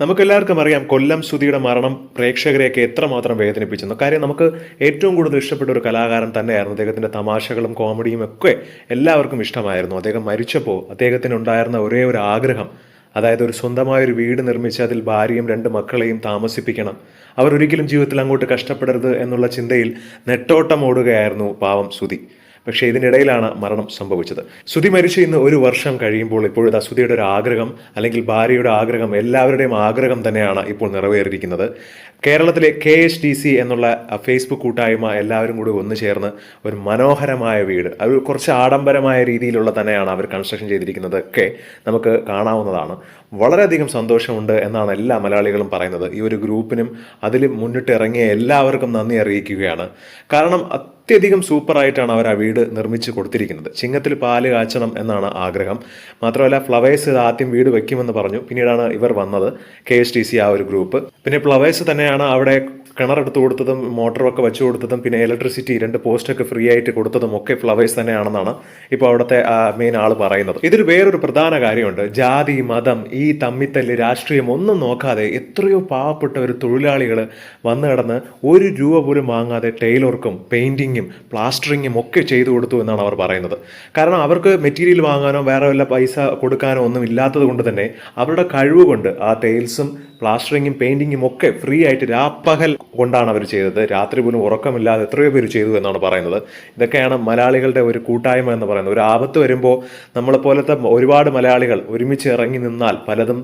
നമുക്കെല്ലാവർക്കും അറിയാം കൊല്ലം ശ്രുതിയുടെ മരണം പ്രേക്ഷകരെയൊക്കെ എത്രമാത്രം വേദനിപ്പിച്ചെന്ന്. കാര്യം നമുക്ക് ഏറ്റവും കൂടുതൽ ഇഷ്ടപ്പെട്ട ഒരു കലാകാരൻ തന്നെയായിരുന്നു. അദ്ദേഹത്തിന്റെ തമാശകളും കോമഡിയും ഒക്കെ എല്ലാവർക്കും ഇഷ്ടമായിരുന്നു. അദ്ദേഹം മരിച്ചപ്പോൾ അദ്ദേഹത്തിന് ഉണ്ടായിരുന്ന ഒരേ ഒരു ആഗ്രഹം അതായത് ഒരു സ്വന്തമായ ഒരു വീട് നിർമ്മിച്ച് അതിൽ ഭാര്യയും രണ്ട് മക്കളെയും താമസിപ്പിക്കണം. അവരൊരിക്കലും ജീവിതത്തിൽ അങ്ങോട്ട് കഷ്ടപ്പെടരുത് എന്നുള്ള ചിന്തയിൽ നെട്ടോട്ടം ഓടുകയായിരുന്നു പാവം സുധി. പക്ഷേ ഇതിനിടയിലാണ് മരണം സംഭവിച്ചത്. സുധി മരിച്ച ഇന്ന് ഒരു വർഷം കഴിയുമ്പോൾ ഇപ്പോഴത്തെ സുധിയുടെ ഒരു ആഗ്രഹം അല്ലെങ്കിൽ ഭാര്യയുടെ ആഗ്രഹം എല്ലാവരുടെയും ആഗ്രഹം തന്നെയാണ് ഇപ്പോൾ നിറവേറിയിരിക്കുന്നത്. കേരളത്തിലെ കെ എച്ച് ഡി സി എന്നുള്ള ഫേസ്ബുക്ക് കൂട്ടായ്മ എല്ലാവരും കൂടി ഒന്നു ചേർന്ന് ഒരു മനോഹരമായ വീട് അത് കുറച്ച് ആഡംബരമായ രീതിയിലുള്ള തന്നെയാണ് അവർ കൺസ്ട്രക്ഷൻ ചെയ്തിരിക്കുന്നത് ഒക്കെ നമുക്ക് കാണാവുന്നതാണ്. വളരെയധികം സന്തോഷമുണ്ട് എന്നാണ് എല്ലാ മലയാളികളും പറയുന്നത്. ഈ ഒരു ഗ്രൂപ്പിനും അതിൽ മുന്നിട്ട് ഇറങ്ങിയ എല്ലാവർക്കും നന്ദി അറിയിക്കുകയാണ്. കാരണം അത്യധികം സൂപ്പറായിട്ടാണ് അവർ ആ വീട് നിർമ്മിച്ച് കൊടുത്തിരിക്കുന്നത്. ചിങ്ങത്തിൽ പാൽ കാച്ചണം എന്നാണ് ആഗ്രഹം. മാത്രമല്ല ഫ്ലവേഴ്സ് ഇത് ആദ്യം വീട് വെക്കുമെന്ന് പറഞ്ഞു. പിന്നീടാണ് ഇവർ വന്നത് കെ എസ് ടി സി ആ ഒരു ഗ്രൂപ്പ്. പിന്നെ ഫ്ലവേഴ്സ് തന്നെയാണ് അവിടെ കിണറെടുത്ത് കൊടുത്തതും മോട്ടറൊക്കെ വെച്ച് കൊടുത്തതും പിന്നെ ഇലക്ട്രിസിറ്റി രണ്ട് പോസ്റ്റൊക്കെ ഫ്രീ ആയിട്ട് കൊടുത്തതും ഒക്കെ ഫ്ലവേഴ്സ് തന്നെയാണെന്നാണ് ഇപ്പോൾ അവിടുത്തെ മെയിൻ ആൾ പറയുന്നത്. ഇതിൽ വേറൊരു പ്രധാന കാര്യമുണ്ട്. ജാതി മതം ഈ തമ്മിത്തല്ല് രാഷ്ട്രീയം ഒന്നും നോക്കാതെ എത്രയോ പാവപ്പെട്ട ഒരു തൊഴിലാളികൾ വന്നു കിടന്ന് ഒരു രൂപ പോലും വാങ്ങാതെ ടൈലർക്കും പെയിന്റിങ്ങും പ്ലാസ്റ്ററിങ്ങും ഒക്കെ ചെയ്തു കൊടുത്തു എന്നാണ് അവർ പറയുന്നത്. കാരണം അവർക്ക് മെറ്റീരിയൽ വാങ്ങാനോ വേറെ വല്ല പൈസ കൊടുക്കാനോ ഒന്നും ഇല്ലാത്തത് കൊണ്ട് തന്നെ അവരുടെ കഴിവ് കൊണ്ട് ആ ടൈൽസും പ്ലാസ്റ്ററിങ്ങും പെയിന്റിങ്ങും ഒക്കെ ഫ്രീ ആയിട്ട് രാപ്പകൽ കൊണ്ടാണ് അവർ ചെയ്തത്. രാത്രി പോലും ഉറക്കമില്ലാതെ എത്രയോ പേര് ചെയ്തു എന്നാണ് പറയുന്നത്. ഇതൊക്കെയാണ് മലയാളികളുടെ ഒരു കൂട്ടായ്മ എന്ന് പറയുന്നത്. ഒരു ആപത്ത് വരുമ്പോൾ നമ്മളെപ്പോലത്തെ ഒരുപാട് മലയാളികൾ ഒരുമിച്ച് ഇറങ്ങി നിന്നാൽ പലതും